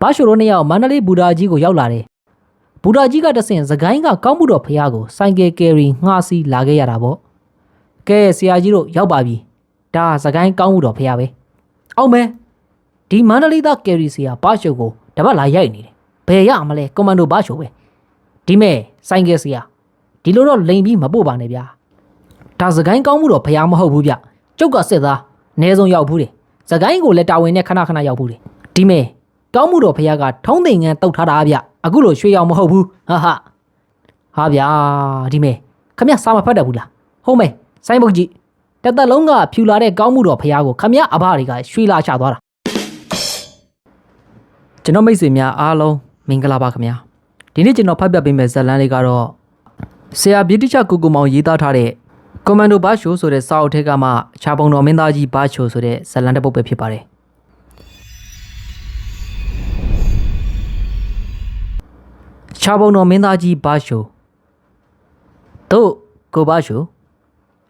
ဘာရှိုတို့နှစ်ယောက်မန္တလေးဘူဒါကြီးကိုရောက်လာတယ်ဘူဒါကြီးကတဆင့်သခိုင်းကကောင်းမှုတော်ဖះကိုစိုင်ကယ်ကယ်ရီငှားစီးလာခဲ့ရတာပေါ့ကဲဆရာကြီးတို့ရောက်ပါပြီဒါသခိုင်းကောင်းမှုတော်ဖះပဲအောင်မဲဒီမန္တလေးသားကယ်ရီဆရာဘာရှိုကိုတပတ်လာရိုက်နေတယ်ဘယ်ရမလဲကွန်မန်ဒိုဘာရှိုပဲဒီမဲ့စိုင်ကယ်ဆရာဒီလိုတော့လိန်ပြီးမပို့ပါနဲ့ဗျာဒါစကိုင်းကောင်းမှုတော့ဖျားမဟုတ်ဘူးဗျကျုပ်ကစစ်သားအ ਨੇ ဆုံးရောက်ဘူးတယ်စကိုင်းကိုလည်းတာဝန်နဲ့ခဏခဏရောက်ဘူးတယ်ဒီမဲ့ ကောင်းမှုတော့ဖျားကထုံးသိမ်ငန်းတုတ်ထားတာဗျအခုလိုရွှေရောက်မဟုတ်ဘူးဟာဟာဟာဗျာဒီမဲ့ခမရစာမဖတ်တတ်ဘူးလားဟုတ်မဲစိုင်းဘုတ်ကြီးတစ်သက်လုံးကဖြူလာတဲ့ကောင်းမှုတော့ဖျားကိုခမရအဘတွေကရွှေလာချသွားတာကျွန်တော်မိတ်ဆွေများအားလုံးမင်္ဂလာပါခင်ဗျာဒီနေ့ကျွန်တော်ဖတ်ပြပေးမယ့်ဇာတ်လမ်းလေးကတော့ဆရာဗြိတိချကိုကိုမောင်ရေးသားထားတဲ့ကွန်မန်ဒိုဘာရှိုဆိုတဲ့စာအုပ်ထဲကမှခြာပုံတော်မင်းသားကြီးဘာရှိုဆိုတဲ့ဇာတ်လမ်းတစ်ပုဒ်ပဲဖြစ်ပါတယ်။ ခြာပုံတော်မင်းသားကြီးဘာရှိုတို့ကိုဘာရှို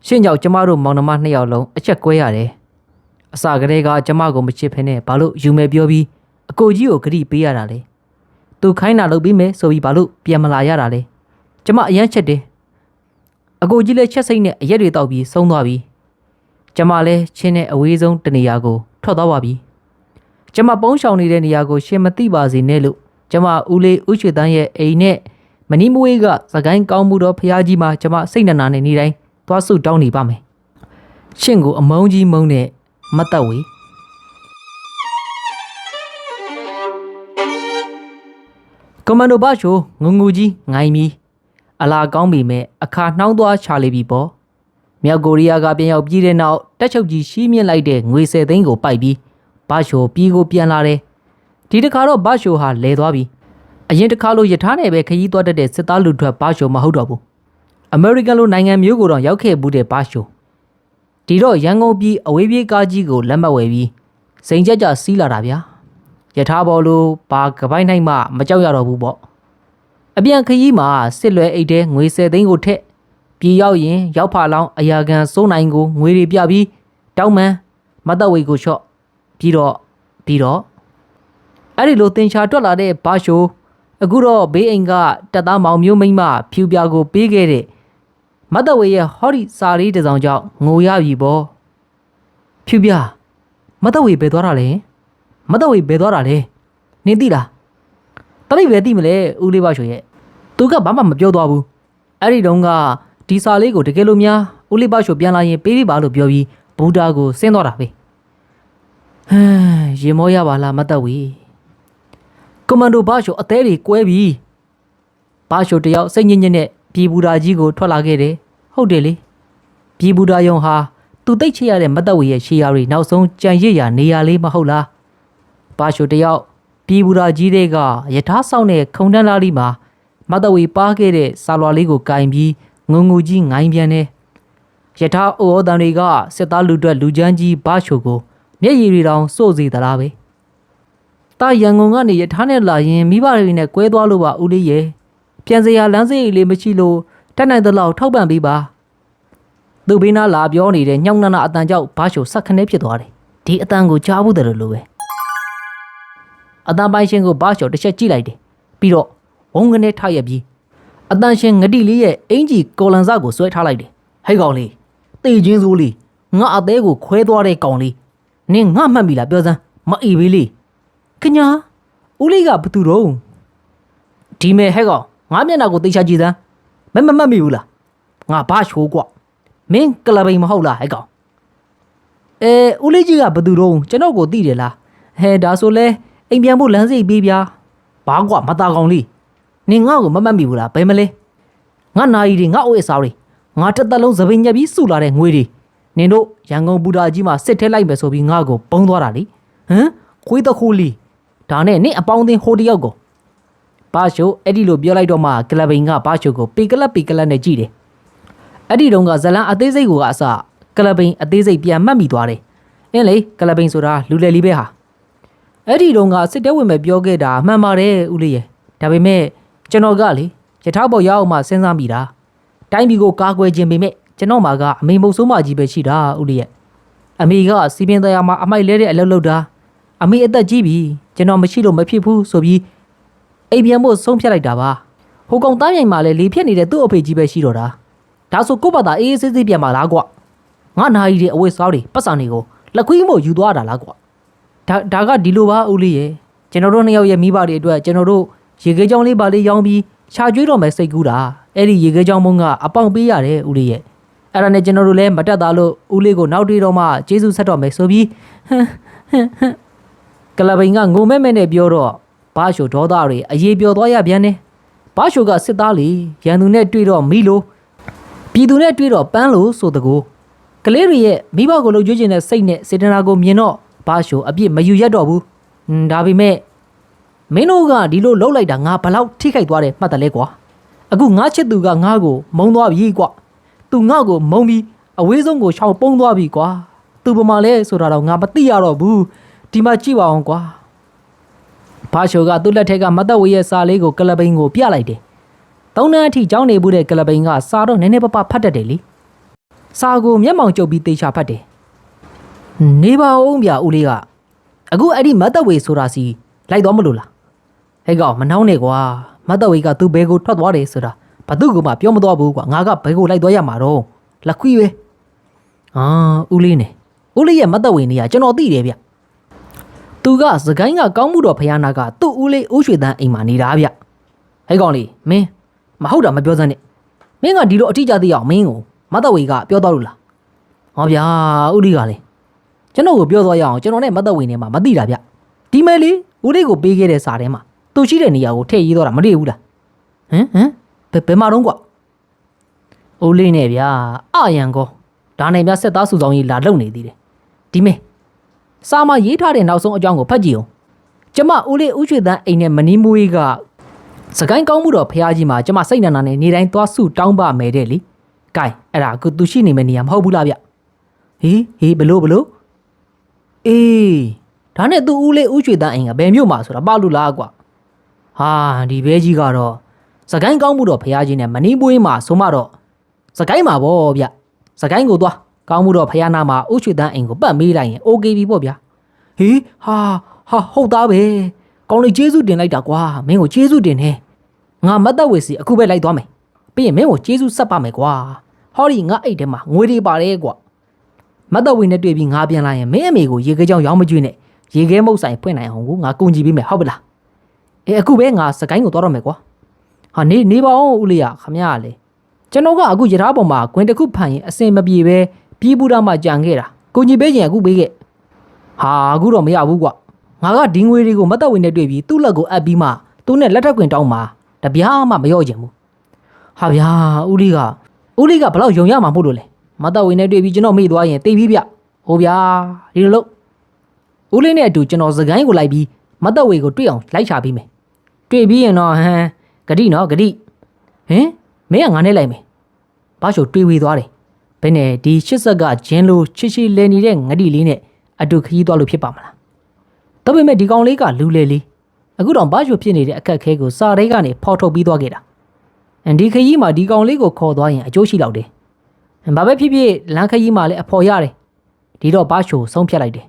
ရှင်းကြောင့်ကျမတို့မောင်နှမနှစ်ယောက်လုံးအချက်ကွဲရတယ်။အစကတည်းကကျမကိုမချစ်ဖ ೇನೆ ဘာလို့ယူမယ်ပြောပြီးအကိုကြီးကိုဂရိပေးရတာလဲ။သူခိုင်းတာလုပ်ပြီးမယ်ဆိုပြီးဘာလို့ပြန်မလာရတာလဲ။ကျမအရန်ချက်တယ်။အကိုကြီးလည်းချက်စိတ်နဲ့အရက်တွေတောက်ပြီးဆုံးသွားပြီကျမလည်းချင်းနဲ့အဝေးဆုံးတနေရာကိုထွက်သွားပါပြီကျမပုံးရှောင်နေတဲ့နေရာကိုရှင်မသိပါစေနဲ့လို့ ကျမဦးလေးဦးရွှေတန်းရဲ့အိမ်နဲ့မနီမွေးကသကိုင်းကောင်းမှုတော့ဖះကြီးမှာကျမစိတ်နနာနဲ့နေတိုင်းသွားဆုတောင်းနေပါမယ်ရှင်ကိုအမုန်းကြီးမုန်းတဲ့မတ်သက်ဝေကွန်မန်ဒိုဘာရှိုငုံငူကြီးငိုင်းမီအလားကောင်းပေမဲ့အခါနှောင်းသွားချလေပြီပေါ့မြောက်ကိုရီးယားကပြန်ရောက်ပြီးတဲ့နောက်တက်ချုပ်ကြီးရှီးမြင့်လိုက်တဲ့ငွေ10သိန်းကိုပိုက်ပြီးဘာရှိုပြီးကိုပြန်လာတယ် ဒီတစ်ခါတော့ဘာရှိုဟာလဲသွားပြီအရင်တစ်ခါလိုယထာနဲ့ပဲခရီးသွားတတ်တဲ့စစ်သားလူထွက်ဘာရှိုမဟုတ်တော့ဘူးအမေရိကန်လိုနိုင်ငံမျိုးကိုတော့ရောက်ခဲ့ဘူးတဲ့ဘာရှိုဒီတော့ရန်ကုန်ပြည်အဝေးပြေးကားကြီးကိုလက်မှတ်ဝယ်ပြီးစိန်ကြကြစီးလာတာဗျာယထာဘော်လိုဘာကပိုင်းနိုင်မှမကြောက်ရတော့ဘူးပေါ့အပြန်ခရီးမှာစစ်လွဲအိတ်တဲငွေ10သိန်းကိုထက်ပြည်ရောက်ရင်ရောက်ဖလောင်းအရာခံစိုးနိုင်ကိုငွေတွေပြပြီးတောင်းမန်းမတ်တဝေကိုချော့ပြီးတော့ပြီးတော့ အဲ့ဒီလိုတင်ချာတွက်လာတဲ့ဘာရှိုအခုတော့ဘေးအိမ်ကတက်သားမောင်မျိုးမိန်းမဖြူပြာကိုပေးခဲ့တဲ့မတ်တဝေရဲ့ဟောဒီစာလေးတစ်စောင်ကြောင့်ငိုရပြီပေါ့ဖြူပြာမတ်တဝေဘယ်သွားတာလဲမတ်တဝေဘယ်သွားတာလဲနင်သိလားတလိပ်ပဲသိမလဲဦးလေးပါရွှေရဲ့သူကဘာမှမပြောသွားဘူးအဲ့ဒီတုန်းကဒီစာလေးကိုတကယ်လို့များဦးလေးပါရွှေပြန်လာရင်ပေးပေးပါလို့ပြောပြီးဘူတာကိုဆင်းသွားတာပဲဟမ်ရင်မောရပါလားမတ်သက်ဝီ ကွန်မန်ဒိုဘာရွှေအသေးတွေကွဲပြီဘာရွှေတယောက်စိတ်ညစ်ညစ်နဲ့ပြည်ဘူတာကြီးကိုထွက်လာခဲ့တယ်ဟုတ်တယ်လေပြည်ဘူတာယုံဟာသူတိတ်ချရတဲ့မတ်သက်ဝီရဲ့ရှေးယာတွေနောက်ဆုံးကြံရစ်ရာနေရာလေးမဟုတ်လားပါရှိုတယောက်ပြည်ဘူရာကြီးတွေကယထာဆောင်တဲ့ခုံတန်းလာလီမှာမတ်တဝီပါခဲ့တဲ့ဆာလွာလေးကိုကင်ပြီးငုံငူကြီးငိုင်းပြန်တယ်ယထာအိုဩတန်တွေကစစ်သားလူတွက်လူချမ်းကြီးဘာရှိုကိုမျက်ရည်တွေတောင်စိုးစေသလားပဲ တာရန်ကုန်ကနေယထာနဲ့လာရင်မိဘတွေနဲ့ကွဲသွားလို့ပါဦးလေးရဲ့ပြန်စရာလမ်းစိတ်လေးမရှိလို့တက်နိုင်သလောက်ထောက်ပံ့ပေးပါသူဘေးနားလာပြောနေတဲ့ညောင်နနာအတန်ကြောင့်ဘာရှိုဆက်ခနဲဖြစ်သွားတယ်ဒီအတန်ကိုကြားဘူးတယ်လို့ပဲအတန်ပိုင်ရှင်ကိုဘာချော်တစ်ချက်ကြည့်လိုက်တယ်ပြီးတော့ဝုန်းကနေထရက်ပြီးအတန်ရှင်ငတိလေးရဲ့အင်ကြီးကော်လန်စကိုဆွဲထားလိုက်တယ်ဟဲ့ကောင်လေးတေချင်းစိုးလေးငါအသေးကိုခွဲသွားတဲ့ကောင်လေးနင်ငါမှတ်ပြီလားပြောစမ်းမအေးဘေးလေး ခညာဦးလေးကဘသူတော့ဒီမဲ့ဟဲ့ကောင်ငါမျက်နှာကိုတေချာကြည့်စမ်းမမမှတ်မိဘူးလားငါဘာချိုးကွမင်းကလပိန်မဟုတ်လားဟဲ့ကောင်အဲဦးလေးကြီးကဘသူတော့ကျွန်တော်ကိုသိတယ်လားဟဲဒါဆိုလဲအိမ်ပြန်ဖို့လမ်းစိတ်ပေးဗျာဘာကွာမသားကောင်လေးနင်ငါ့ကိုမမှတ်မိဘူးလားဘယ်မလဲငါနာရီတွေငါအိုးအစားတွေငါတစ်သက်လုံးသပင်ညက်ပြီးစုလာတဲ့ငွေတွေနင်တို့ရန်ကုန်ဘူတာကြီးမှာစစ်ထဲလိုက်မယ်ဆိုပြီးငါ့ကိုပုံသွားတာလေဟမ်ခွေးတခိုးလေး ဒါနဲ့နင့်အပေါင်းအသင်းဟိုတယောက်ကိုဘာရှိုအဲ့ဒီလိုပြောလိုက်တော့မှကလပ်ဘိန်ကဘာရှိုကိုပေကလပ်ပေကလပ်နဲ့ကြည့်တယ်အဲ့ဒီတုန်းကဇလန်အသေးစိတ်ကိုကအစကလပ်ဘိန်အသေးစိတ်ပြန်မှတ်မိသွားတယ်အင်းလေကလပ်ဘိန်ဆိုတာလူလေလေးပဲဟာအဲ့ဒီတုန်းကစစ်တဲဝင်မဲ့ပြောခဲ့တာမှန်ပါတယ်ဦးလေးရဲ့ဒါပေမဲ့ကျွန်တော်ကလေယထာပေါ်ရအောင်မှစဉ်းစားမိတာတိုင်းပြည်ကိုကာကွယ်ခြင်းပေမဲ့ကျွန်တော်မှာကအမေမုတ်ဆိုးမကြီးပဲရှိတာဦးလေးရဲ့အမေကစီပင်တရားမှာအမိုက်လဲတဲ့အလုပ်လုပ်တာ အမေအသက်ကြီးပြီကျွန်တော်မရှိလို့မဖြစ်ဘူးဆိုပြီးအိမ်ပြန်ဖို့ဆုံးဖြတ်လိုက်တာပါဟိုကောင်သားမြိုင်မှာလည်းလေဖြတ်နေတဲ့သူ့အဖေကြီးပဲရှိတော့တာဒါဆိုကိုယ့်ဘာသာအေးအေးဆေးဆေးပြန်มาလားကွာငါနာရီတွေအဝတ်စားတွေပတ်စံတွေကိုလက်ခွေးမို့ယူသွားတာလားကွာဒါဒါကဒီလိုပါဦးလေးရဲ့ကျွန်တော်တို့နှစ်ယောက်ရဲ့မိဘတွေအတွက်ကျွန်တော်တို့ရေခဲကြောင်းလေးပါလေးရောင်းပြီးခြာကျွေးတော်မယ်စိတ်ကူးတာအဲ့ဒီရေခဲကြောင်းမုံကအပေါင်ပေးရတယ်ဦးလေးရဲ့အဲ့ဒါနဲ့ကျွန်တော်တို့လည်းမတက်တာလို့ဦးလေးကိုနောက်တွေးတော့မှကျေးဇူးဆက်တော်မယ်ဆိုပြီးဟမ်ဟမ်ဟမ် ကလဘိန်ကငုံမဲမဲနဲ့ပြောတော့ဘာရှိုဒေါသတွေအရေးပြောသွားရပြန်တယ်ဘာရှိုကစစ်သားလေရန်သူနဲ့တွေ့တော့မိလို့ပြည်သူနဲ့တွေ့တော့ပန်းလို့ဆိုတကူကလေးတွေရဲ့မိဘကိုလှုပ်ကြွေးခြင်းတဲ့စိတ်နဲ့စေတနာကိုမြင်တော့ဘာရှိုအပြစ်မယူရက်တော့ဘူးဟွန်းဒါပေမဲ့မင်းတို့ကဒီလိုလှုပ်လိုက်တာငါဘလောက်ထိခိုက်သွားတယ်မှတ်တယ်လဲကွာအခုငါချစ်သူကငါ့ကိုမုံသွားပြီကွာသူငါ့ကိုမုံပြီးအဝေးဆုံးကိုရှောင်ပုန်းသွားပြီကွာသူပမာလဲဆိုတာတော့ငါမသိရတော့ဘူး ဒီမှာကြည့်ပါအောင်ကွာဘာရှိုကသူ့လက်ထက်ကမတ်သက်ဝေးရဲ့စာလေးကိုကလဘိန်ကိုပြလိုက်တယ်သုံးနှန်းအထိကြောင်းနေဘူးတဲ့ကလဘိန်ကစာတော့နည်းနည်းပပဖတ်တတ်တယ်လေစာကိုမျက်မှောင်ကျုပ်ပြီးတေချာဖတ်တယ်နေပါဦးဗျဦးလေးကအခုအဲ့ဒီမတ်သက်ဝေးဆိုတာစီလိုက်တော့မလို့လားဟဲ့ကောင်မနှောင်းနဲ့ကွာမတ်သက်ဝေးကသူ့ဘဲကိုထွက်သွားတယ်ဆိုတာဘာသူ့ကမှပြောမသွားဘူးကွာငါကဘဲကိုလိုက်သွားရမှာတော့လက်ခွေးပဲအာဦးလေးနဲ့ဦးလေးရဲ့မတ်သက်ဝေးနေရကျွန်တော်သိတယ်ဗျ သူကစကိုင်းကကောင်းမှုတော်ဖယားနာကသူ့ဦးလေးဦးရွှေတန်းအိမ်မှာနေတာဗျဟဲ့ကောင်လေးမင်းမဟုတ်တာမပြောစမ်းနဲ့မင်းကဒီလိုအထီးကျသိအောင်မင်းကိုမတ်တဝေကပြောတော့လို့လားဟောဗျာဦးလေးကလည်းကျွန်တော်ကိုပြောသွားရအောင်ကျွန်တော်နဲ့မတ်တဝေနဲ့မှမသိတာဗျဒီမဲလေးဦးလေးကိုပေးခဲ့တဲ့စာထဲမှာသူရှိတဲ့နေရာကိုထည့်ရေးတော့တာမတွေ့ဘူးလားဟမ်ဟမ်ဘယ်ဘယ်မှာတော့ကွာဦးလေးနဲ့ဗျာအယံကောဒါနဲ့ဗျဆက်သားစုဆောင်ကြီးလာလုံနေသေးတယ်ဒီမဲ စာမရေးထားတဲ့နောက်ဆုံးအကြောင်းကိုဖတ်ကြည့်အောင်ကျမဦးလေးဦးရွှေတန်းအိမ်နဲ့မနီးမွေးကစကိုင်းကောင်းမှုတော်ဖះကြီးမှာကျမစိတ်နန္နာနဲ့နေတိုင်းသွားစုတောင်းပမယ်တဲ့လေ။ကဲအဲ့ဒါအခုသူရှိနေမယ့်နေရာမဟုတ်ဘူးလားဗျ။ဟေးဟေးဘလို့ဘလို့အေးဒါနဲ့သူဦးလေးဦးရွှေတန်းအိမ်ကဘယ်မြို့မှာဆိုတာပါလို့လားကွာ။ဟာဒီဘဲကြီးကတော့စကိုင်းကောင်းမှုတော်ဖះကြီးနဲ့မနီးမွေးမှာဆိုမှတော့စကိုင်းမှာဗောဗျ။စကိုင်းကိုသွား ကောင်းမှုတော်ဖះနာမှာဦးရွှေတန်းအိမ်ကိုပတ်မေးလိုက်ရင် okay ပြီပေါ့ဗျာ။ဟေးဟာဟာဟုတ်သားပဲကောင်းလေးကျေးဇူးတင်လိုက်တာကွာမင်းကိုကျေးဇူးတင်နေငါမတ်သက်ဝေစီအခုပဲလိုက်သွားမယ်ပြီးရင်မင်းကိုကျေးဇူးဆက်ပါမယ်ကွာဟောဒီငါအိတ်ထဲမှာငွေတွေပါတယ်ကွာမတ်သက်ဝေနဲ့တွေ့ပြီးငါပြန်လာရင်မင်းအမေကိုရေခဲကြောင်ရောင်းမကျွေးနဲ့ရေခဲမုတ်ဆိုင်ဖွင့်နိုင်အောင်ကိုငါကုန်ကြည့်ပေးမယ်ဟုတ်ပလားအဲအခုပဲငါစကိုင်းကိုသွားတော့မယ်ကွာဟာနေနေပါအောင်ဦးလေးရခမရလေကျွန်တော်ကအခုရထားပေါ်မှာဂွင်တစ်ခုဖန်ရင်အစင်မပြေပဲ ပြေးပူတာမှကြံခဲ့တာကုန်ကြည့်ပေးခြင်းအခုပေးခဲ့ဟာအခုတော့မရဘူးကွာငါကဒီငွေတွေကိုမတ်သက်ဝင်နဲ့တွေ့ပြီးသူ့လက်ကိုအပ်ပြီးမှသူ့နဲ့လက်ထပ်ခွင်တောင်းမှာတပြားမှမရော့ချင်ဘူးဟာဗျာဦးလေးကဦးလေးကဘလောက်ယုံရမှာမို့လို့လဲမတ်သက်ဝင်နဲ့တွေ့ပြီးကျွန်တော်မေ့သွားရင်တိတ်ပြီးဗျဟိုဗျာဒီလိုလို့ဦးလေးနဲ့အတူကျွန်တော်စကိုင်းကိုလိုက်ပြီးမတ်သက်ဝေကိုတွေ့အောင်လိုက်ချပေးမယ်တွေ့ပြီးရင်တော့ဟမ်ဂတိနော်ဂတိဟင်မင်းကငါနဲ့လိုက်မယ်ဘာချိုတွေ့ဝေသွားတယ် ဘယ်နဲ့ဒီရှစ်ဆက်ကဂျင်းလိုချစ်ချီလဲနေတဲ့ငတိလေးနဲ့အတူခရီးသွားလို့ဖြစ်ပါမလားဒါပေမဲ့ဒီကောင်လေးကလူလေလေးအခုတော့ဘာချိုဖြစ်နေတဲ့အခက်အခဲကိုစာရဲကနေဖော်ထုတ်ပြီးသွားခဲ့တာအန်ဒီခရီးမှာဒီကောင်လေးကိုခေါ်သွားရင်အကျိုးရှိလောက်တယ်ဘာပဲဖြစ်ဖြစ်လမ်းခရီးမှာလည်းအဖော်ရတယ်ဒီတော့ဘာချိုဆုံးဖြတ်လိုက်တယ်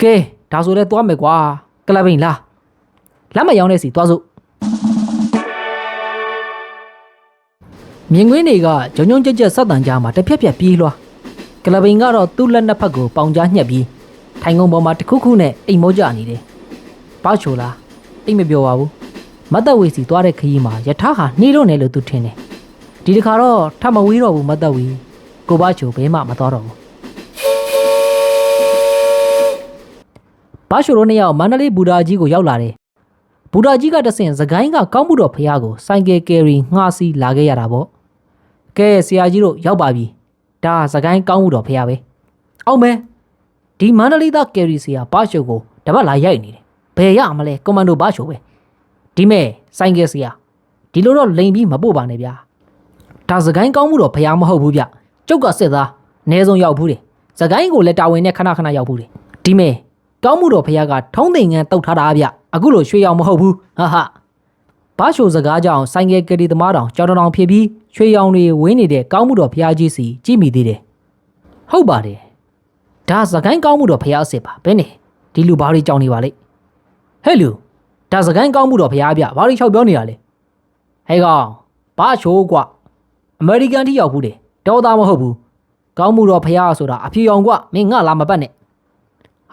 ကဲဒါဆိုလဲသွားမယ်ကွာကလပ်ဘိန်လားလက်မရောင်းတဲ့စီသွားစို့ မြင်ကွင်းတွေကဂျုံဂျုံကြက်ကြက်ဆက်တန်ကြားမှာတစ်ဖြက်ဖြက်ပြေးလွှားကလဘိန်ကတော့သူ့လက်နှစ်ဖက်ကိုပေါင်ကြားညှက်ပြီးထိုင်ကုန်ပေါ်မှာတစ်ခုခုနဲ့အိမ်မောကြနေတယ်။ပေါ့ချိုလားအိမ်မပြောပါဘူး။မတ်သက်ဝေစီသွားတဲ့ခရီးမှာယထာဟာနှီးတော့နေလို့သူထင်တယ်။ဒီတစ်ခါတော့ထပ်မဝေးတော့ဘူးမတ်သက်ဝေကိုပါချိုဘဲမှမသွားတော့ဘူး။ဘာချိုတို့နှစ်ယောက်မန္တလေးဘူဒါကြီးကိုရောက်လာတယ်။ဘူဒါကြီးကတဆင်စကိုင်းကကောင်းမှုတော်ဖះကိုစိုင်ကယ်ကယ်ရီငှားစီးလာခဲ့ရတာပေါ့။ ကဲဆရာကြီးတို့ရောက်ပါပြီ။ဒါစကိုင်းကောင်းမှုတော့ဖះပဲအောင်မဲဒီမန္တလေးသားကယ်ရီစီယာဘာရှိုကိုတပတ်လာရိုက်နေတယ်ဘယ်ရမလဲကွန်မန်ဒိုဘာရှိုပဲဒီမဲ့ဆိုင်ကယ်စီယာဒီလိုတော့လိန်ပြီးမပို့ပါနဲ့ဗျာဒါစကိုင်းကောင်းမှုတော့ဖះမဟုတ်ဘူးဗျကျုပ်ကစစ်သားအနည်းဆုံးရောက်ဘူးတယ်စကိုင်းကိုလည်းတာဝန်နဲ့ခဏခဏရောက်ဘူးတယ်ဒီမဲ့ကောင်းမှုတော့ဖះကထုံးသိမ်ငန်းတုတ်ထားတာဗျအခုလိုရွှေရောင်မဟုတ်ဘူးဟာဟာ ဘာရှိုစကားကြောင့်ဆိုင်ကယ်ကယ်ရီသမားတောင်ကြောင်တောင်ဖြစ်ပြီးရွှေရောင်တွေဝင်းနေတဲ့ကောင်းမှုတော်ဖះကြီးစီကြည့်မိသေးတယ်ဟုတ်ပါတယ်ဒါစကိုင်းကောင်းမှုတော့ဖះအစ်စ်ပါဘယ်နဲ့ဒီလူဘာတွေကြောင်နေပါလိမ့်ဟဲ့လူဒါစကိုင်းကောင်းမှုတော့ဖရားဗျဘာတွေချောက်ပြောနေတာလဲဟဲ့ကောင်ဘာချိုးကွာအမေရိကန်ထိရောက်ဘူးတယ်တော်သားမဟုတ်ဘူးကောင်းမှုတော့ဖရားဆိုတာအဖြူအောင်ကွာမင်းငါလာမပတ်နဲ့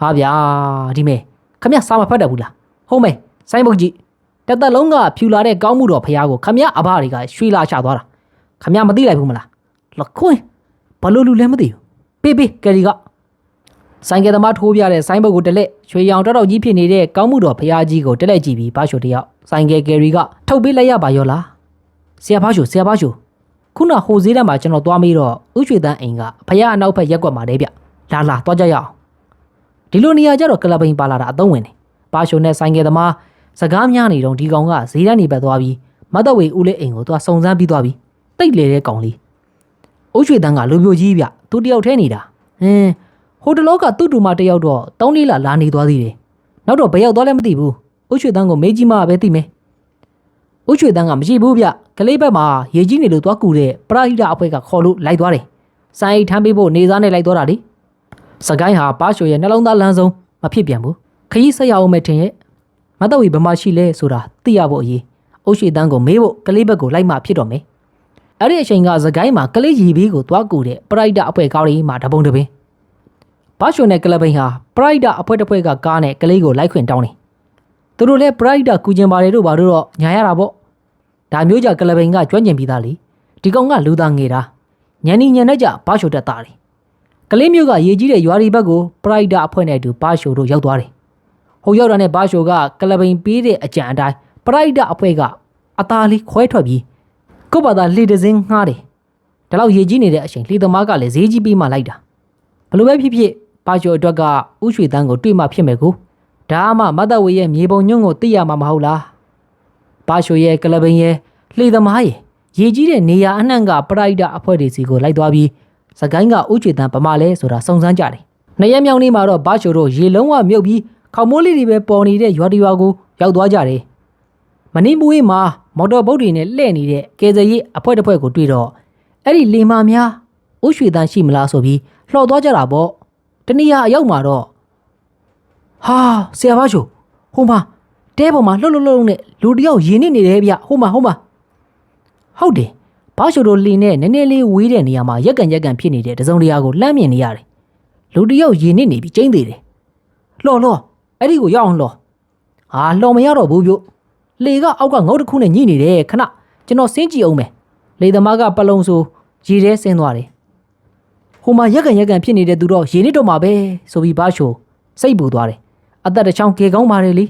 ဟာဗျာဒီမဲခမရစာမဖတ်တတ်ဘူးလားဟုတ်မဲစိုင်းဘုတ်ကြီး တသက်လုံးကဖြူလာတဲ့ကောင်းမှုတော့ဖရားကိုခမရအဘတွေကရွှေလာချသွားတာခမရမသိလိုက်ဘူးမလားလခွင်းဘလို့လူလဲမသိဘူးပေးပေးကယ်ရီကဆိုင်ကယ်သမားထိုးပြတဲ့ဆိုင်းဘုတ်ကိုတက်လက်ရွှေရောင်တောက်တောက်ကြီးဖြစ်နေတဲ့ကောင်းမှုတော်ဖရာကြီးကိုတက်လက်ကြည့်ပြီးဘာရှိုတယောက်ဆိုင်ကယ်ကယ်ရီကထုတ်ပေးလိုက်ရပါရောလားဆရာဘာရှိုဆရာဘာရှိုခုနဟိုဈေးတန်းမှာကျွန်တော်သွားမေးတော့ဥရွှေတန်းအိမ်ကဖရာအနောက်ဘက်ရက်ကွက်မှာနေဗျလာလာသွားကြရအောင်ဒီလိုနေရာကျတော့ကလပ်ဘိန်ပါလာတာအသုံးဝင်တယ်ဘာရှိုနဲ့ဆိုင်ကယ်သမား စကားများနေတော့ဒီကောင်ကဈေးတန်းနေဘက်သွားပြီးမတ်တဝေဦးလေးအိမ်ကိုသွားစုံစမ်းပြီးသွားပြီးတိတ်လေတဲ့ကောင်လေးဥရွှေတန်းကလူပြိုကြီးဗျသူတယောက်ထဲနေတာဟင်းဟိုတလောကသူ့တူမတစ်ယောက်တော့တောင်းလေးလာလာနေသွားသေးတယ်။နောက်တော့ဘယ်ရောက်သွားလဲမသိဘူး။ဥရွှေတန်းကိုမေးကြည့်မှပဲသိမယ်။ဥရွှေတန်းကမရှိဘူးဗျ။ကလေးဘက်မှာရေကြီးနေလို့သွားကူတဲ့ပရာဟိတအဖွဲ့ကခေါ်လို့လိုက်သွားတယ်။စိုင်းထမ်းပေးဖို့နေစားနဲ့လိုက်သွားတာလေ။စကိုင်းဟာပါရှိုရဲ့နှလုံးသားလမ်းဆုံးမဖြစ်ပြန်ဘူး။ခရီးဆက်ရအောင်မဲ့ထင်ရဲ့ မတော်ဝီဘမရှိလဲဆိုတာသိရဖို့အရေး။ဥရွှေတန်းကိုမေးဖို့ကလေးဘက်ကိုလိုက်မှဖြစ်တော့မယ်။အဲ့ဒီအချိန်ကစကိုင်းမှာကလေးရီဘေးကိုသွားကူတဲ့ပရာဟိတအဖွဲ့ကောင်းကြီးမှာတပုံတပင်ဘာရှိုနဲ့ကလပ်ဘိန်ဟာပရိုက်တာအဖွဲ့တစ်ဖွဲ့ကကားနဲ့ကလေးကိုလိုက်ခွင့်တောင်းတယ်။သူတို့လည်းပရိုက်တာကူကျင်ပါတယ်တို့ဘာလို့တော့ညာရတာပေါ့။ဒါမျိုးကြကလပ်ဘိန်ကကျွမ်းကျင်ပြီးသားလေ။ဒီကောင်ကလူသားငေတာ။ညံနီညံနဲ့ကြဘာရှိုတက်တာလေ။ကလေးမျိုးကရေကြီးတဲ့ရွာရီဘက်ကိုပရိုက်တာအဖွဲ့နဲ့အတူဘာရှိုတို့ရောက်သွားတယ်။ ဟိုရောက်တာနဲ့ဘာရှိုကကလပ်ဘိန်ပေးတဲ့အကြံအတိုင်းပရိုက်တာအဖွဲ့ကအသားလေးခွဲထွက်ပြီးကို့ဘာသာလှေတစင်းငှားတယ်။ဒါလောက်ရေကြီးနေတဲ့အချိန်လှေသမားကလည်းဈေးကြီးပေးမှလိုက်တာ။ဘလို့ပဲဖြစ်ဖြစ်ပါကျော်အတွက်ကဥရွှေတန်းကိုတွေ့မှဖြစ်မယ်ကိုဒါမှမတ်တဝေရဲ့မြေပုံညွန့်ကိုသိရမှာမဟုတ်လားပါချိုရဲ့ကလပင်ရဲ့လှေသမားရဲ့ရေကြီးတဲ့နေရာအနှံ့ကပရိုက်တာအဖွဲ့တွေစီကိုလိုက်သွားပြီးစကိုင်းကဥရွှေတန်းဗမာလဲဆိုတာစုံစမ်းကြတယ်နှစ်ရက်မြောက်နေ့မှာတော့ပါချိုတို့ရေလုံးဝမြုပ်ပြီး ခေါမိုးလေးတွေပဲပေါ်နေတဲ့ရွာတရွာကိုရောက်သွားကြတယ်မင်းဘူးဝေးမှာမော်တော်ဘုတ်တွေနဲ့လှည့်နေတဲ့ကယ်ဆယ်ရေးအဖွဲ့တစ်ဖွဲ့ကိုတွေ့တော့အဲ့ဒီလေမာများဥရွှေတန်းရှိမလားဆိုပြီးလှော်သွားကြတာပေါ့တနည်းအားအရောက်မှာတော့ဟာဆရာဘာချိုဟိုမှာတဲပေါ်မှာလှုပ်လှုပ်လှုပ်နဲ့လူတစ်ယောက်ရင်းနေနေတယ်ဗျဟိုမှာဟိုမှာဟုတ်တယ်ဘာချိုတို့လင်းနဲ့နည်းနည်းလေးဝေးတဲ့နေရာမှာရက်ကန်ရက်ကန်ဖြစ်နေတဲ့တစုံတရာကိုလှမ်းမြင်နေရတယ်လူတစ်ယောက်ရင်းနေနေပြီးကျင်းသေးတယ်လှော်လှော် အဲ့ဒီကိုရောက်အောင်လှော်ဟာလှော်မရတော့ဘူးဗျလေကအောက်ကငုတ်တစ်ခုနဲ့ညှိနေတယ်ခဏကျွန်တော်စင်းကြည့်အောင်မယ်လေသမားကပလုံဆိုရေထဲဆင်းသွားတယ်ဟိုမှာရက်ကန်ရက်ကန်ဖြစ်နေတဲ့သူတော့ရေနစ်တော့မှာပဲဆိုပြီးဘာရှိုစိတ်ပူသွားတယ်အသက်တစ်ချောင်းကေကောင်းပါတယ်လေ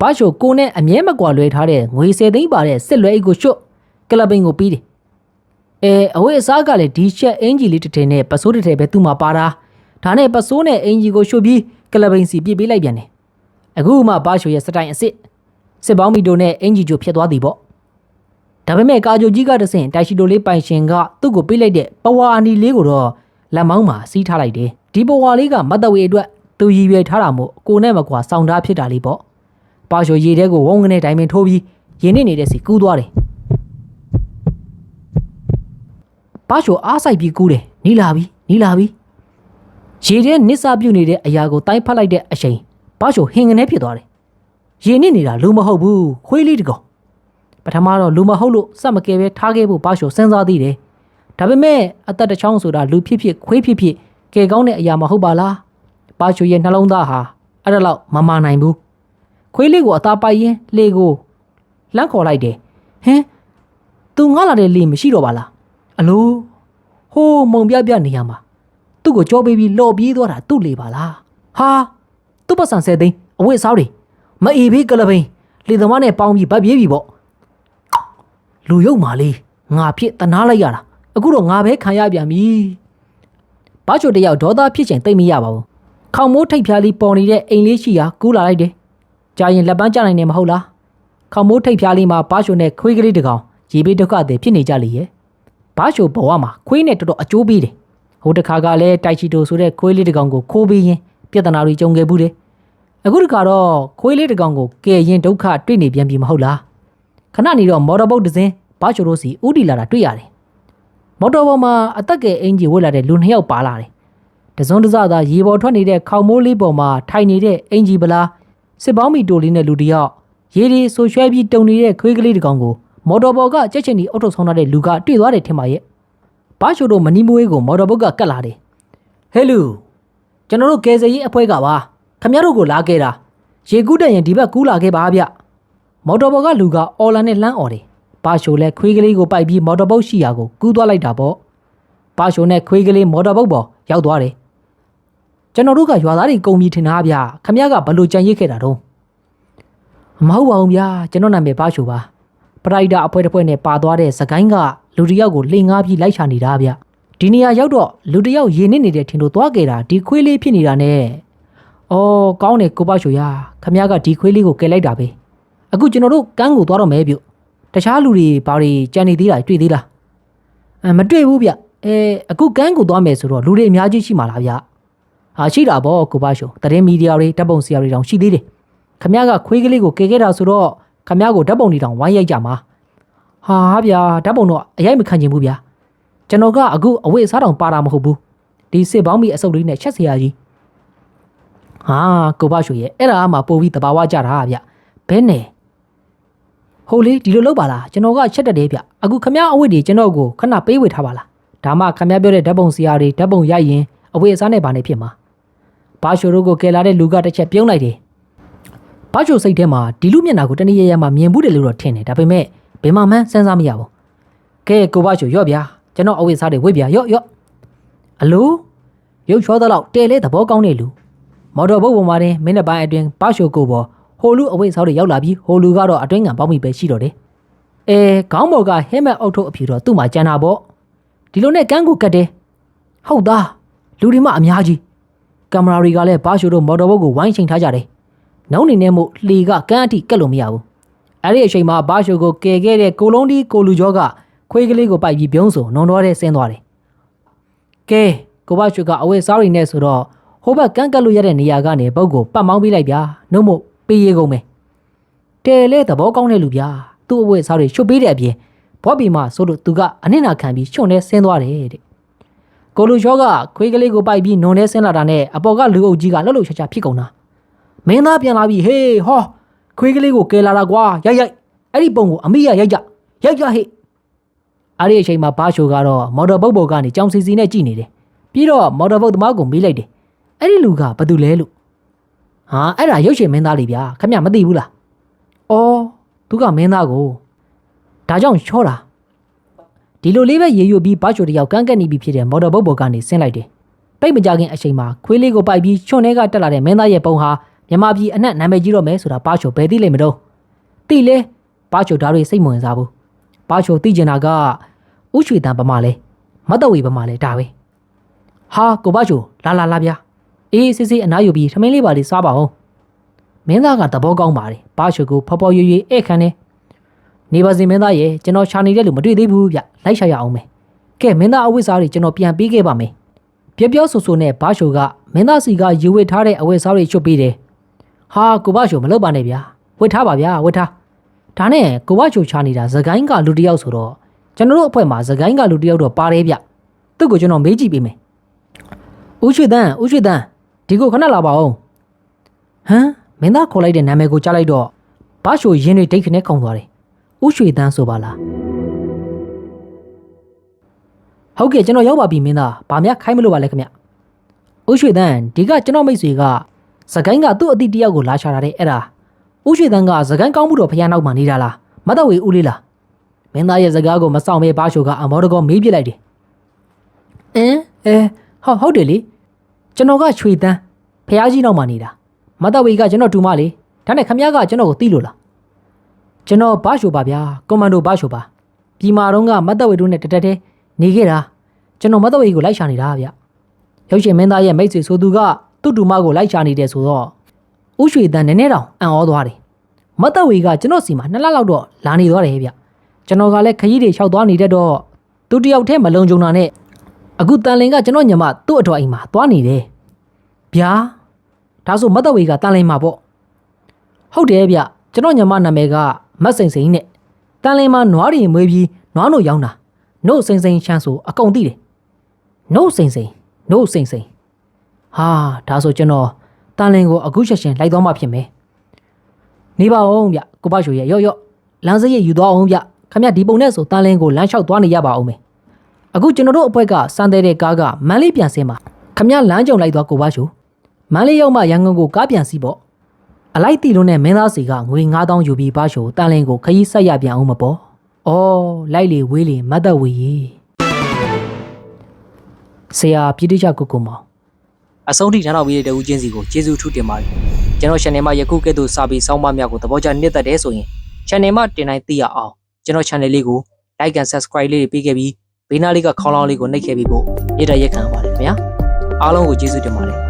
ဘာရှိုကိုနဲ့အမြဲမကွာလွဲထားတဲ့ငွေဆယ်သိန်းပါတဲ့စစ်လွဲအိတ်ကိုရှုတ်ကလပ်ဘင်းကိုပြီးတယ်အဲအဝိအစားကလည်းဒီချက်အင်ဂျီလေးတစ်ထည်နဲ့ပစိုးတစ်ထည်ပဲသူ့မှာပါတာဒါနဲ့ပစိုးနဲ့အင်ဂျီကိုရှုတ်ပြီး ကလပ်ဘင်းစီပြစ်ပေးလိုက်ပြန်တယ်အခုမှဘာရှိုရဲ့စတိုင်အစ်စ်စစ်ပေါင်းမီတိုနဲ့အင်ဂျီဂျိုဖြစ်သွားသည်ပေါ့ဒါပေမဲ့ကာဂျိုကြီးကတဆင့်တိုင်ရှိတိုလေးပိုင်ရှင်ကသူ့ကိုပေးလိုက်တဲ့ပဝါအနီလေးကိုတော့လက်မောင်းမှာစီးထားလိုက်တယ်ဒီပဝါလေးကမတ်တဝေအတွက်သူရည်ရွယ်ထားတာမို့ကိုနဲ့မကွာစောင်းထားဖြစ်တာလေးပေါ့ပါရှိုရေထဲကိုဝုန်းကနေတိုင်ပင်ထိုးပြီးရင်းနေနေတဲ့စီကူးသွားတယ်ပါရှိုအားဆိုင်ပြီးကူးတယ်နီးလာပြီနီးလာပြီ ရေထဲနစ်စာပြုတ်နေတဲ့အရာကိုတိုင်းဖတ်လိုက်တဲ့အချိန်ပါရှိုဟင်ကနေဖြစ်သွားတယ်ရေနစ်နေတာလူမဟုတ်ဘူးခွေးလေးတကောင်ပထမတော့လူမဟုတ်လို့စက်မကဲပဲထားခဲ့ဖို့ပါရှိုစဉ်းစားသေးတယ်။ဒါပေမဲ့အသက်တစ်ချောင်းဆိုတာလူဖြစ်ဖြစ်ခွေးဖြစ်ဖြစ်ကဲကောင်းတဲ့အရာမဟုတ်ပါလား။ပါရှိုရဲ့နှလုံးသားဟာအဲ့ဒါလောက်မမာနိုင်ဘူး။ခွေးလေးကိုအသားပိုက်ရင်လေကိုလန့်ခေါ်လိုက်တယ်။ဟင်သူငါလာတဲ့လေမရှိတော့ပါလား။အလိုဟိုးမုံပြပြနေရမှာ သူ့ကိုကြောပေးပြီးလော်ပြေးသွားတာသူ့လေပါလား။ဟာသူ့ပတ်စံဆယ်သိန်းအဝတ်အစားတွေမအေးဘေးကလပိန်လေသမားနဲ့ပေါင်းပြီးဗတ်ပြေးပြီပေါ့လူရုပ်မာလေးငါဖြစ်တနာလိုက်ရတာအခုတော့ငါပဲခံရပြန်ပြီဘာချိုတယောက်ဒေါသဖြစ်ချင်သိမ့်မရပါဘူးခေါင်မိုးထိတ်ဖျားလေးပေါ်နေတဲ့အိမ်လေးရှိရာကူးလာလိုက်တယ်ကြာရင်လက်ပန်းကျနိုင်နေမဟုတ်လားခေါင်မိုးထိတ်ဖျားလေးမှာဘာချိုနဲ့ခွေးကလေးတစ်ကောင်ရေဘေးဒုက္ခတွေဖြစ်နေကြလေရဲ့ဘာချိုဘဝမှာခွေးနဲ့တော်တော်အကျိုးပေးတယ် ဟိုတခါကလည်းတိုက်ချီတိုဆိုတဲ့ခွေးလေးတစ်ကောင်ကိုခိုးပေးရင်ပြဿနာတွေကြုံခဲ့ဘူးတယ်အခုတခါတော့ခွေးလေးတစ်ကောင်ကိုကဲရင်ဒုက္ခတွေ့နေပြန်ပြီမဟုတ်လားခဏနေတော့မော်တော်ဘုတ်တစ်စင်းဘာချိုတို့စီဥတီလာတာတွေ့ရတယ်။မော်တော်ပေါ်မှာအသက်ကဲအင်ဂျီဝတ်လာတဲ့လူနှစ်ယောက်ပါလာတယ်။တတစုံတစသာရေပေါ်ထွက်နေတဲ့ခေါင်မိုးလေးပေါ်မှာထိုင်နေတဲ့အင်ဂျီဗလာစစ်ပေါင်းမီတိုလေးနဲ့လူတစ်ယောက်ရေဒီဆိုရွှဲပြီးတုံနေတဲ့ခွေးကလေးတစ်ကောင်ကိုမော်တော်ဘော်ကကြက်ချင်ဒီအုတ်ထုတ်ဆောင်ထားတဲ့လူကတွေ့သွားတယ်ထင်ပါရဲ့ ဘာချိုတို့မနီမွေးကိုမော်တော်ဘုတ်ကကတ်လာတယ်ဟဲလူကျွန်တော်တို့ကယ်ဆယ်ရေးအဖွဲ့ကပါခမရတို့ကိုလာခဲ့တာရေကူးတဲ့ရင်ဒီဘက်ကူးလာခဲ့ပါဗျမော်တော်ဘော်ကလူကအော်လာနဲ့လှမ်းអော်တယ်ဘာချိုလည်းခွေးကလေးကိုပိုက်ပြီးမော်တော်ဘုတ်ရှိရာကိုကူးသွားလိုက်တာပေါ့ဘာချိုနဲ့ခွေးကလေးမော်တော်ဘုတ်ပေါ်ရောက်သွားတယ်ကျွန်တော်တို့ကရွာသားတွေကုန်ပြီထင်တာဗျာခမရကဘလို့ကြံရစ်ခဲ့တာတော့မဟုတ်ပါဘူးဗျာကျွန်တော်နာမည်ဘာချိုပါပရိုက်တာအဖွဲ့တစ်ဖွဲ့နဲ့ပါသွားတဲ့စကိုင်းက လူတစ်ယောက်ကိုလှိန်ငားပြီးလိုက်ချနေတာဗျဒီနေရာရောက်တော့လူတစ်ယောက်ရေနစ်နေတဲ့ထင်လို့သွားခဲ့တာဒီခွေးလေးဖြစ်နေတာနဲ့အော်ကောင်းတယ်ကိုပါချိုရခမရကဒီခွေးလေးကိုကယ်လိုက်တာပဲအခုကျွန်တော်တို့ကန်းကိုသွားတော့မဲပြုတ်တခြားလူတွေဘာတွေကြံနေသေးတာတွေ့သေးလားအမတွေ့ဘူးဗျအဲအခုကန်းကိုသွားမယ်ဆိုတော့လူတွေအများကြီးရှိမှာလားဗျဟာရှိတာပေါ့ကိုပါရှုံသတင်းမီဒီယာတွေဓာတ်ပုံဆရာတွေတောင်ရှိသေးတယ်ခမ ्या ကခွေးကလေးကိုကယ်ခဲ့တာဆိုတော့ခမ ्या ကိုဓာတ်ပုံတွေတောင်ဝိုင်းရိုက်ကြမှာ ဟာဗျာဓာတ်ပုံတော့အရိုက်မခံချင်ဘူးဗျာကျွန်တော်ကအခုအဝိအစားတောင်ပါတာမဟုတ်ဘူးဒီစစ်ပေါင်းမီအစုပ်လေးနဲ့ချက်စရာကြီးဟာကိုပါရှုရဲ့အဲ့ဒါမှပို့ပြီးတဘာဝကြတာဗျဘဲနဲ့ဟိုလေဒီလိုလုပ်ပါလားကျွန်တော်ကချက်တက်တယ်ဗျအခုခမ ्या အဝိတွေကျွန်တော်ကိုခဏပေးဝေထားပါလားဒါမှခမ ्या ပြောတဲ့ဓာတ်ပုံဆရာတွေဓာတ်ပုံရိုက်ရင်အဝိအစားနဲ့ဘာနေဖြစ်မှာဘာရှိုတို့ကိုကယ်လာတဲ့လူကတစ်ချက်ပြုံးလိုက်တယ်။ဘာရှိုစိတ်ထဲမှာဒီလူမျက်နှာကိုတနည်းရရမှမြင်ဘူးတယ်လို့တော့ထင်တယ်ဒါပေမဲ့ ဘယ်မှမှန်းစဉ်းစားမရဘူး။ကဲကိုဘာရှိုရော့ဗျာကျွန်တော်အဝိစားတွေဝိဗျာရော့ရော့အလိုရုပ်ချောသလောက်တဲလဲသဘောကောင်းတဲ့လူမော်တော်ဘုတ်ပေါ်မှာတင်မင်းနဲ့ပိုင်းအတွင်းဘာရှိုကိုပေါ်ဟိုလူအဝိစားတွေရောက်လာပြီးဟိုလူကတော့အတွင်းငံပေါင်းမိပဲရှိတော့တယ်။အဲခေါင်းပေါ်ကဟဲမက်အောက်ထုတ်အဖြူတော့သူ့မှာကြံတာပေါ့ဒီလိုနဲ့ကန်းကိုကတ်တယ်ဟုတ်သားလူတွေမှအများကြီးကင်မရာတွေကလည်းဘာရှိုတို့မော်တော်ဘုတ်ကိုဝိုင်းချိန်ထားကြတယ်။နောက်နေနဲ့မို့လှေကကန်းအထိကက်လို့မရဘူး။ အဲ့ဒီအချိန်မှာဘာရှိုကိုကယ်ခဲ့တဲ့ကိုလုံးဒီကိုလူကျော်ကခွေးကလေးကိုပိုက်ပြီးပြုံးဆိုနုံတော့တဲ့ဆင်းသွားတယ်။ကဲကိုဘာရှိုကအဝဲစားရီနဲ့ဆိုတော့ဟိုဘက်ကန်းကက်လို့ရတဲ့နေရာကနေဘုတ်ကိုပတ်မောင်းပေးလိုက်ဗျာ။နှုတ်မို့ပေးရကုန်မယ်။တဲလေသဘောကောင်းတဲ့လူဗျာ။သူ့အဝဲစားရီချွတ်ပေးတဲ့အပြင်ဘော့ဘီမဆိုလို့သူကအနစ်နာခံပြီးချွတ်နေဆင်းသွားတယ်တဲ့။ကိုလူချောကခွေးကလေးကိုပိုက်ပြီးနုံထဲဆင်းလာတာနဲ့အပေါ်ကလူအုပ်ကြီးကလှုပ်လှုပ်ရှားရှားဖြစ်ကုန်တာမင်းသားပြန်လာပြီဟေးဟော ခွေးကလေးကိုကယ်လာတာကွာရိုက်ရိုက်အဲ့ဒီပုံကိုအမိရရိုက်ကြရိုက်ကြဟေ့အဲ့ဒီအချိန်မှာဘာရှိုကတော့မော်တော်ဘုတ်ဘော်ကနေကြောင်စီစီနဲ့ကြည်နေတယ်ပြီးတော့မော်တော်ဘုတ်သမားကိုမေးလိုက်တယ်အဲ့ဒီလူကဘာတူလဲလို့ဟာအဲ့ဒါရုပ်ရှင်မင်းသားလေးဗျာခမမသိဘူးလားအော်သူကမင်းသားကိုဒါကြောင့်ချောတာဒီလိုလေးပဲရေရွတ်ပြီးဘာချိုတယောက်ကန်းကက်နေပြီဖြစ်တဲ့မော်တော်ဘုတ်ဘော်ကနေဆင်းလိုက်တယ်။ပိတ်မကြခင်အချိန်မှာခွေးလေးကိုပိုက်ပြီးချွန်ထဲကတက်လာတဲ့မင်းသားရဲ့ပုံဟာ မြန်မာပြည်အနှံ့နာမည်ကြီးတော့မယ်ဆိုတာဘာချိုဘယ်သိလိမ့်မလို့။သိလဲဘာချိုဓာတ်တွေစိတ်မဝင်စားဘူး။ဘာချိုသိကျင်တာကဥရွှေတန်ပမာလဲမတ်တဝေပမာလဲဒါပဲ။ဟာကိုဘာချိုလာလာလာဗျာ။အေးစစ်စစ်အနားယူပြီးထမင်းလေးပါလေးစားပါဦး။မင်းသားကသဘောကောင်းပါတယ်။ဘာချိုကိုဖော်ဖော်ရွရွဧည့်ခံတယ်။နေပါစေမင်းသားရဲ့ကျွန်တော်ရှာနေတဲ့လူမတွေ့သေးဘူးဗျလိုက်ရှာရအောင်မယ်ကဲမင်းသားအဝတ်စားတွေကျွန်တော်ပြန်ပေးခဲ့ပါမယ်ပြောပြောဆိုဆိုနဲ့ဘာရှိုကမင်းသားစီကယူဝစ်ထားတဲ့အဝတ်စားတွေချွတ်ပေးတယ် ဟာကိုဘာရှိုမလုပ်ပါနဲ့ဗျာဝတ်ထားပါဗျာဝတ်ထားဒါနဲ့ကိုဘာရှိုချာနေတာသကိုင်းကလူတစ်ယောက်ဆိုတော့ကျွန်တော်တို့အဖွဲ့မှာသကိုင်းကလူတစ်ယောက်တော့ပါတယ်ဗျသူ့ကိုကျွန်တော်မေးကြည့်ပေးမယ်ဦးရွှေတန်းဦးရွှေတန်းဒီကိုခဏလာပါဦးဟမ်မင်းသားခေါ်လိုက်တဲ့နာမည်ကိုကြားလိုက်တော့ဘာရှိုရင်းတွေဒိတ်ခနဲ့ခုန်သွားတယ်ဥရွှေတန်းဆိုပါလားဟုတ်ကဲ့ကျွန်တော်ရောက်ပါပြီမင်းသားဗာမြခိုင်းမလို့ပါလဲခင်ဗျဥရွှေတန်းဒီကကျွန်တော်မိတ်ဆွေက စကိုင်းကသူ့အတိတယောက်ကိုလာရှာတာတဲ့အဲ့ဒါဥရွှေတန်းကစကိုင်းကောင်းမှုတော်ဖျားနောက်မှနေတာလားမတော့ဝေဦးလေးလားမင်းသားရဲ့စကားကိုမဆောင်မဲဘာရှိုကအမောတကောမေးပြလိုက်တယ်အင်းအဲဟုတ်ဟုတ်တယ်လေကျွန်တော်ကရွှေတန်းဖျားကြီးနောက်မှနေတာမတော့ဝေကကျွန်တော်တူမလေးဒါနဲ့ခမရကကျွန်တော်ကိုသိလို့လားကျွန်တော်ဘာရှိုပါဗျာကွန်မန်ဒိုဘာရှိုပါပြည်မာတော့ကမတ်တဝေတို့နဲ့တတက်တဲ့နေခဲ့တာကျွန်တော်မတ်တဝေကိုလိုက်ရှာနေတာဗျရုပ်ရှင်မင်းသားရဲ့မိတ်ဆွေဆိုသူက သူ့တူမကိုလိုက်ရှာနေတယ်ဆိုတော့ဥရွှေတန်နည်းနည်းတောင်အံ့ဩသွားတယ်မတ်တဝေကကျွန်တော်စီမှာနှစ်လလောက်တော့လာနေသွားတယ်ဗျကျွန်တော်ကလည်းခရီးတွေလျှောက်သွားနေတတ်တော့သူတယောက်တည်းမလုံခြုံတာနဲ့အခုတန်လင်ကကျွန်တော်ညမသူ့အတော်အိမ်မှာသွားနေတယ်ဗျာဒါဆိုမတ်တဝေကတန်လင်မှာပေါ့ဟုတ်တယ်ဗျကျွန်တော်ညီမနာမည်ကမတ်စိန်စိန်နဲ့တန်လင်းမှာနွားတွေမွေးပြီးနွားနို့ရောင်းတာနို့စိန်စိန်ချမ်းဆိုအကုန်သိတယ်နို့စိန်စိန်နို့စိန်စိန် ဟာဒါဆိုကျွန်တော်တန်လင်ကိုအခုချက်ချင်းလိုက်သွားမှဖြစ်မယ်နေပါအောင်ဗျကိုပေါ့ချိုရဲ့ရော့ရော့လမ်းစရိတ်ယူသွားအောင်ဗျခမရဒီပုံနဲ့ဆိုတန်လင်ကိုလမ်းလျှောက်သွားနေရပါအောင်မယ်အခုကျွန်တော်တို့အဖွဲကစံတဲ့တဲ့ကားကမန်းလေးပြန်ဆင်းမှာခမရလမ်းကြုံလိုက်သွားကိုပေါ့ချိုမန်းလေးရောက်မှရန်ကုန်ကိုကားပြန်စီးပေါ့အလိုက်တီလုံးနဲ့မင်းသားစီကငွေ9000ယူပြီးပါချိုတန်လင်ကိုခရီးဆက်ရပြန်အောင်မပေါ့အော်လိုက်လေဝေးလေမတ်သက်ဝေးရေဆရာပြည့်တိကျကိုကိုမောင် အဆုံးထိထမ်းတော်ပြီးတဲ့တဦးချင်းစီကိုကျေးဇူးထူးတင်ပါတယ်ကျွန်တော် channel မှာယခုကဲ့သို့စာပေစောင်းပါများကိုသဘောကျနှစ်သက်တဲ့ဆိုရင် channel မှာတင်တိုင်းသိရအောင်ကျွန်တော် channel လေးကို like and subscribe လေးတွေပေးခဲ့ပြီးဘေးနားလေးကခေါင်းလောင်းလေးကိုနှိပ်ခဲ့ပြီးဖို့မေတ္တာရက်ခံပါတယ်ခင်ဗျာအားလုံးကိုကျေးဇူးတင်ပါတယ်